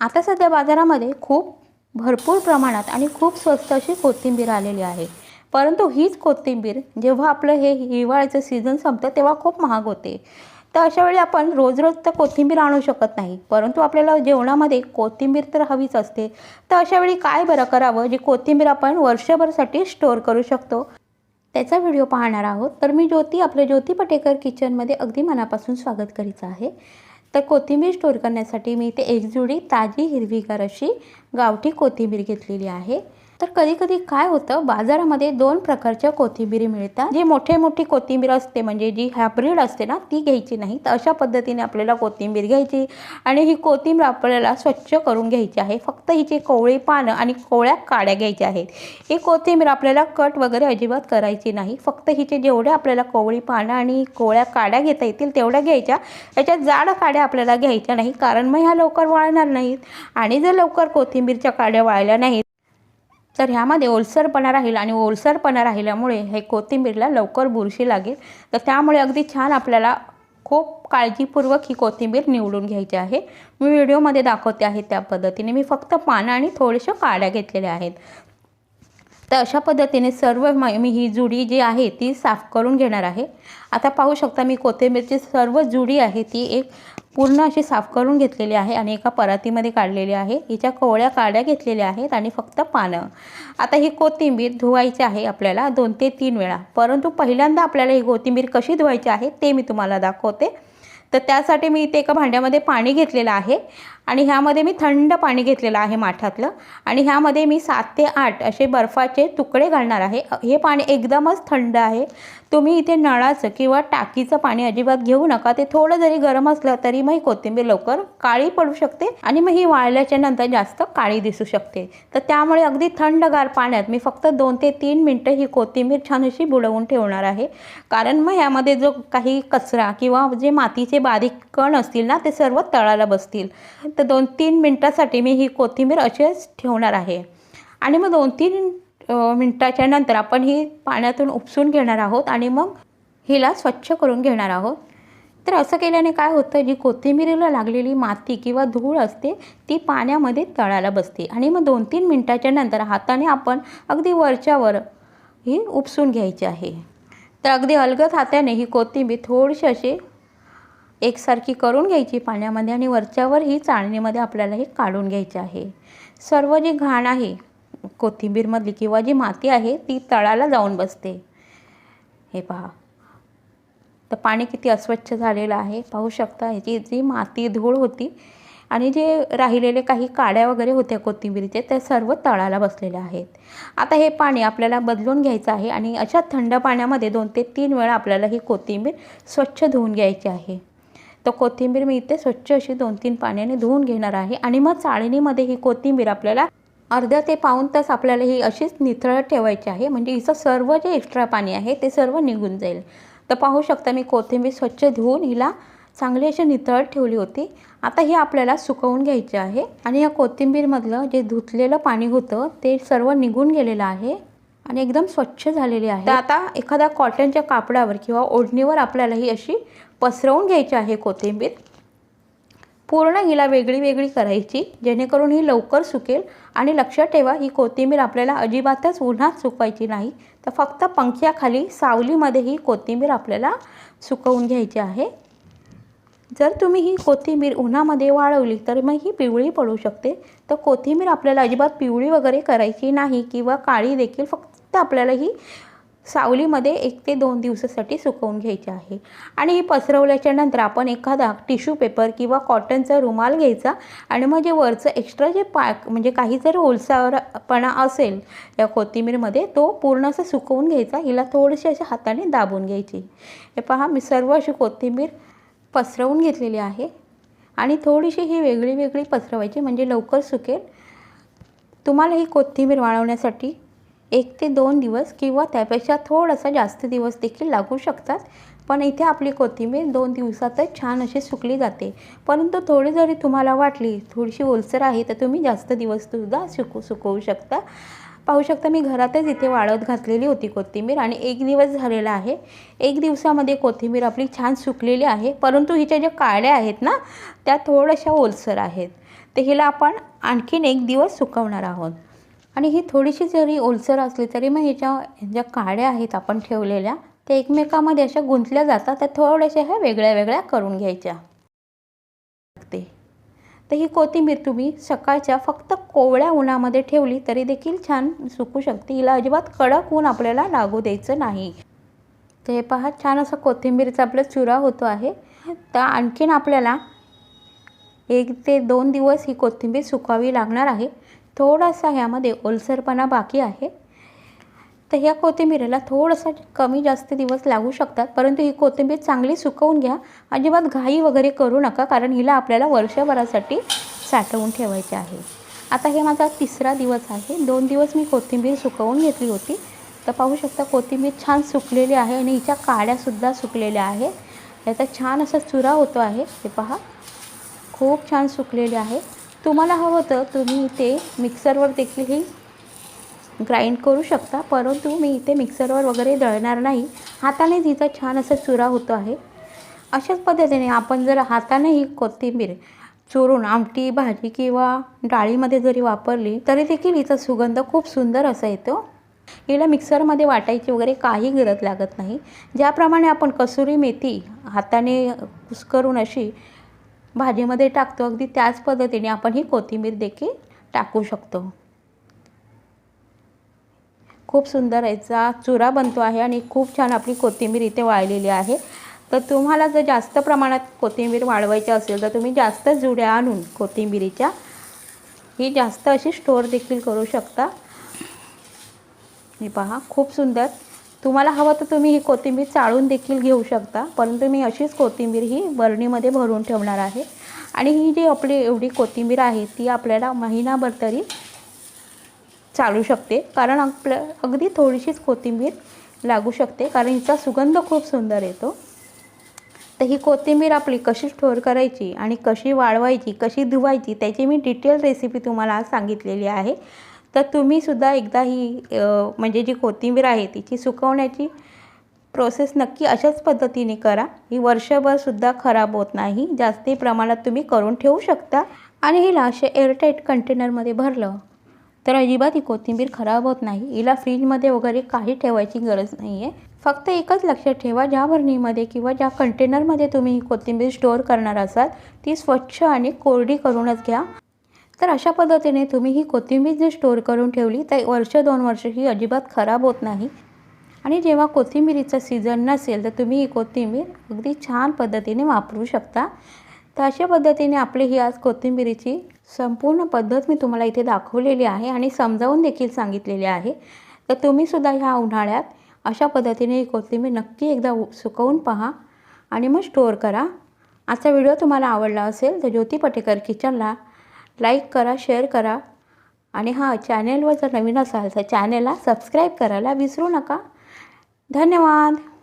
आता सध्या बाजारामध्ये खूप भरपूर प्रमाणात आणि खूप स्वस्त अशी कोथिंबीर आलेली आहे. परंतु हीच कोथिंबीर जेव्हा आपलं हे हिवाळ्याचं सीझन संपतं तेव्हा खूप महाग होते. तर अशावेळी आपण रोज रोज तर कोथिंबीर आणू शकत नाही. परंतु आपल्याला जेवणामध्ये कोथिंबीर तर हवीच असते. तर अशावेळी काय बरं करावं? जी कोथिंबीर आपण वर्षभरसाठी स्टोअर करू शकतो. त्याचा व्हिडिओ पाहणार आहोत. तर मी ज्योती आपल्या ज्योती पटेकर किचनमध्ये अगदी मनापासून स्वागत करीत आहे. तर कोथिंबीर स्टोर करण्यासाठी मी इथे एक जुडी ताजी हिरवीगार अशी गावठी कोथिंबीर घेतलेली आहे. तर कधी कधी काय होतं बाजारामध्ये दोन प्रकारच्या कोथिंबिरी मिळतात. जी मोठे मोठी कोथिंबीर असते म्हणजे जी हायब्रीड असते ना ती घ्यायची नाही. तर अशा पद्धतीने आपल्याला कोथिंबीर घ्यायची आणि ही कोथिंबीर आपल्याला स्वच्छ करून घ्यायची आहे. फक्त हिची कोवळी पानं आणि कोवळ्या काड्या घ्यायच्या आहेत. ही कोथिंबीर आपल्याला कट वगैरे अजिबात करायची नाही. फक्त हिचे जेवढे आपल्याला कोवळी पानं आणि कोवळ्या काड्या घेता येतील तेवढ्या घ्यायच्या. याच्यात जाड काड्या आपल्याला घ्यायच्या नाही कारण मग ह्या लवकर वाळणार नाहीत. आणि जर लवकर कोथिंबीरच्या काड्या वाळल्या नाहीत तर ह्यामध्ये ओलसरपणा राहील आणि ओलसरपणा राहिल्यामुळे हे कोथिंबीरला लवकर बुरशी लागेल. तर त्यामुळे अगदी छान आपल्याला खूप काळजीपूर्वक ही कोथिंबीर निवडून घ्यायची आहे. मी व्हिडिओमध्ये दाखवते आहे त्या पद्धतीने. मी फक्त पानं आणि थोडेशा काड्या घेतलेल्या आहेत. तर अशा पद्धतीने सर्व मी ही जुडी जी आहे ती साफ करून घेणार आहे. आता पाहू शकता मी कोथिंबीरची सर्व जुडी आहे ती एक पूर्ण अशी साफ करून घेतलेली आहे आणि एका परातीमध्ये काढलेली आहे. हिच्या कोवळ्या काड्या घेतलेल्या आहेत आणि फक्त पानं. आता ही कोथिंबीर धुवायची आहे आपल्याला दोन ते तीन वेळा. परंतु पहिल्यांदा आपल्याला ही कोथिंबीर कशी धुवायची आहे ते मी तुम्हाला दाखवते. तर त्यासाठी मी इथे एका भांड्यामध्ये पाणी घेतलेलं आहे. आणि ह्यामध्ये मी थंड पाणी घेतलेलं आहे माठातलं. आणि ह्यामध्ये मी सात ते आठ असे बर्फाचे तुकडे घालणार आहे. हे पाणी एकदमच थंड आहे. तुम्ही इथे नळाचं किंवा टाकीचं पाणी अजिबात घेऊ नका. ते थोडं जरी गरम असलं तरी मग ही कोथिंबीर लवकर काळी पडू शकते आणि मग ही वाळल्याच्या नंतर जास्त काळी दिसू शकते. तर त्यामुळे अगदी थंडगार पाण्यात मी फक्त दोन ते तीन मिनटं ही कोथिंबीर छान अशी बुडवून ठेवणार आहे. कारण मग ह्यामध्ये जो काही कचरा किंवा जे मातीचे बारीक कण असतील ना ते सर्व तळाला बसतील. तर दोन तीन मिनटासाठी मी ही कोथिंबीर अशीच ठेवणार आहे. आणि मग दोन तीन मिनटाच्या नंतर आपण ही पाण्यातून उपसून घेणार आहोत आणि मग हिला स्वच्छ करून घेणार आहोत. तर असं केल्याने काय होतं जी कोथिंबीरीला लागलेली माती किंवा धूळ असते ती पाण्यामध्ये तळायला बसते. आणि मग दोन तीन मिनटाच्या नंतर हाताने आपण अगदी वरच्यावर ही उपसून घ्यायची आहे. तर अगदी अलगद हाताने ही कोथिंबीर थोडीशी अशी एकसारखी करून घ्यायची पाण्यामध्ये आणि वरच्यावर ही चाळणीमध्ये आपल्याला हे काढून घ्यायचे आहे. सर्व जी घाण आहे कोथिंबीरमधली किंवा जी माती आहे ती तळाला जाऊन बसते. हे पहा. तर पाणी किती अस्वच्छ झालेलं आहे. पाहू शकता ह्याची जी माती धूळ होती आणि जे राहिलेले काही काड्या वगैरे होत्या कोथिंबीरीचे ते सर्व तळाला बसलेले आहेत. आता हे पाणी आपल्याला बदलून घ्यायचं आहे आणि अशा थंड पाण्यामध्ये दोन ते तीन वेळा आपल्याला ही कोथिंबीर स्वच्छ धुवून घ्यायची आहे. तर कोथिंबीर मी इथे स्वच्छ अशी दोन तीन पाण्याने धुवून घेणार आहे. आणि मग चाळणीमध्ये ही कोथिंबीर आपल्याला अर्ध्या ते पाऊन तास आपल्याला ही अशीच निथळत ठेवायची आहे. म्हणजे हिचं सर्व जे एक्स्ट्रा पाणी आहे ते सर्व निघून जाईल. तर पाहू शकता मी कोथिंबीर स्वच्छ धुवून हिला चांगली अशी निथळत ठेवली होती. आता ही आपल्याला सुकवून घ्यायची आहे. आणि या कोथिंबीरमधलं जे धुतलेलं पाणी होतं ते सर्व निघून गेलेलं आहे. आणि एकदम स्वच्छ झालेली आहे. आता एखाद्या कॉटनच्या कापडावर किंवा ओढणीवर आपल्याला ही अशी पसरवून घ्यायची आहे कोथिंबीर. पूर्ण हिला वेगळी वेगळी करायची जेणेकरून ही लवकर सुकेल आणि लक्षात ठेवा ही कोथिंबीर आपल्याला अजिबातच उन्हात सुकवायची नाही. तर फक्त पंख्याखाली सावलीमध्ये ही कोथिंबीर आपल्याला सुकवून घ्यायची आहे. जर तुम्ही ही कोथिंबीर उन्हामध्ये वाळवली तर मग ही पिवळी पडू शकते. तर कोथिंबीर आपल्याला अजिबात पिवळी वगैरे करायची नाही किंवा काळी देखील फक्त आपल्याला ही सावलीमध्ये एक ते दोन दिवसासाठी सुकवून घ्यायची आहे. आणि ही पसरवल्याच्या नंतर आपण एखादा टिश्यू पेपर किंवा कॉटनचा रुमाल घ्यायचा आणि मग जे वरचं एक्स्ट्रा जे पा म्हणजे काही जर ओलसावरपणा असेल या कोथिंबीरमध्ये तो पूर्ण असं सुकवून घ्यायचा. हिला थोडीशी अशा हाताने दाबून घ्यायची. हे पहा मी सर्व अशी कोथिंबीर पसरवून घेतलेली आहे. आणि थोडीशी ही वेगळी वेगळी पसरवायची म्हणजे लवकर सुकेल. तुम्हाला ही कोथिंबीर वाळवण्यासाठी एक ते दोन दिवस किंवा त्यापेक्षा थोडासा जास्त दिवस देखील लागू शकतात. पण इथे आपली कोथिंबीर दोन दिवसातच छान अशी सुकली जाते. परंतु थोडी जरी तुम्हाला वाटली थोडीशी ओलसर आहे तर तुम्ही जास्त दिवस सुद्धा सुकू सुकवू शकता. पाहू शकता मी घरातच इथे वाळत घातलेली होती कोथिंबीर आणि एक दिवस झालेला आहे. एक दिवसामध्ये कोथिंबीर आपली छान सुकलेली आहे परंतु हिच्या ज्या काळ्या आहेत ना त्या थोड्याशा ओलसर आहेत. तर हिला आपण आणखीन एक दिवस सुकवणार आहोत. आणि ही थोडीशी जरी ओलसर असली तरी मग ह्याच्या ज्या काड्या आहेत आपण ठेवलेल्या त्या एकमेकामध्ये अशा गुंतल्या जातात त्या थोड्याशा ह्या वेगळ्या वेगळ्या करून घ्यायच्या. लागते तर ही कोथिंबीर तुम्ही सकाळच्या फक्त कोवळ्या उन्हामध्ये ठेवली तरी देखील छान सुकू शकते. हिला अजिबात कडक ऊन आपल्याला लागू द्यायचं नाही. तर हे पहा छान असं कोथिंबीरचा आपला चुरा होतो आहे. तर आणखीन आपल्याला एक ते दोन दिवस ही कोथिंबीर सुकावी लागणार आहे. थोडासा ह्यामध्ये ओलसरपणा बाकी आहे. तर ह्या कोथिंबीरीला थोडंसं कमी जास्त दिवस लागू शकतात परंतु ही कोथिंबीर चांगली सुकवून घ्या. अजिबात घाई वगैरे करू नका कारण हिला आपल्याला वर्षभरासाठी साठवून ठेवायचे आहे. आता हे माझा तिसरा दिवस आहे. दोन दिवस मी कोथिंबीर सुकवून घेतली होती. तर पाहू शकता कोथिंबीर छान सुकलेली आहे आणि हिच्या काड्यासुद्धा सुकलेल्या आहे याचा छान असा चुरा होतो आहे. हे पहा. खूप छान सुकलेली आहे. तुम्हाला हवं तर तुम्ही इथे मिक्सरवर देखीलही ग्राइंड करू शकता परंतु मी इथे मिक्सरवर वगैरे दळणार नाही. हाताने तिचा छान असा चुरा होतो आहे अशाच पद्धतीने आपण जर हाताने ही कोथिंबीर चोरून आमटी भाजी किंवा डाळीमध्ये जरी वापरली तरी देखील हिचा सुगंध खूप सुंदर असा येतो. हिला मिक्सरमध्ये वाटायची वगैरे काही गरज लागत नाही. ज्याप्रमाणे आपण कसुरी मेथी हाताने कुस्करून अशी भाजीमध्ये टाकतो. अगदी त्याच पद्धतीने आपण ही कोथिंबीर देखील टाकू शकतो. खूप सुंदर याचा चुरा बनतो आहे आणि खूप छान आपली कोथिंबीर इथे वाळलेली आहे. तर तुम्हाला जर जास्त प्रमाणात कोथिंबीर वाळवायची असेल तर तुम्ही जास्त जुड्या आणून कोथिंबीरीच्या ही जास्त अशी स्टोअर देखील करू शकता. हे पहा खूप सुंदर तुम्हाला हवं तर तुम्ही ही कोथिंबीर चाळून देखील घेऊ शकता परंतु मी अशीच कोथिंबीर ही बरणीमध्ये भरून ठेवणार आहे. आणि ही जी आपली एवढी कोथिंबीर आहे ती आपल्याला महिनाभर तरी चालू शकते. कारण आपल्या अगदी थोडीशीच कोथिंबीर लागू शकते कारण हिचा सुगंध खूप सुंदर येतो. तर ही कोथिंबीर आपली कशी स्टोअर करायची आणि कशी वाळवायची कशी धुवायची त्याची मी डिटेल रेसिपी तुम्हाला आज सांगितलेली आहे. तर तुम्हीसुद्धा एकदा ही म्हणजे जी कोथिंबीर आहे तिची सुकवण्याची प्रोसेस नक्की अशाच पद्धतीने करा. ही वर्षभरसुद्धा खराब होत नाही. जास्ती प्रमाणात तुम्ही करून ठेवू शकता. आणि हिला असे एअरटाईट कंटेनरमध्ये भरलं तर अजिबात ही कोथिंबीर खराब होत नाही. हिला फ्रीजमध्ये वगैरे काही ठेवायची गरज नाही आहे फक्त एकच लक्षात ठेवा ज्या भरणीमध्ये किंवा ज्या कंटेनरमध्ये तुम्ही ही कोथिंबीर स्टोअर करणार असाल ती स्वच्छ आणि कोरडी करूनच घ्या. तर अशा पद्धतीने तुम्ही ही कोथिंबीर जर स्टोअर करून ठेवली तर वर्ष दोन वर्ष ही अजिबात खराब होत नाही. आणि जेव्हा कोथिंबीरीचा सीझन नसेल तर तुम्ही ही कोथिंबीर अगदी छान पद्धतीने वापरू शकता. तर अशा पद्धतीने आपली ही आज कोथिंबीरीची संपूर्ण पद्धत मी तुम्हाला इथे दाखवलेली आहे आणि समजावून देखील सांगितलेली आहे. तर तुम्हीसुद्धा ह्या उन्हाळ्यात अशा पद्धतीने ही कोथिंबीर नक्की एकदा उ- सुकवून पहा आणि मग स्टोअर करा. आजचा व्हिडिओ तुम्हाला आवडला असेल तर ज्योती पटेकर किचनला लाईक करा शेअर करा. आणि हा चॅनेलवर जर नवीन असाल तर चॅनेलला सबस्क्राईब करायला विसरू नका. धन्यवाद.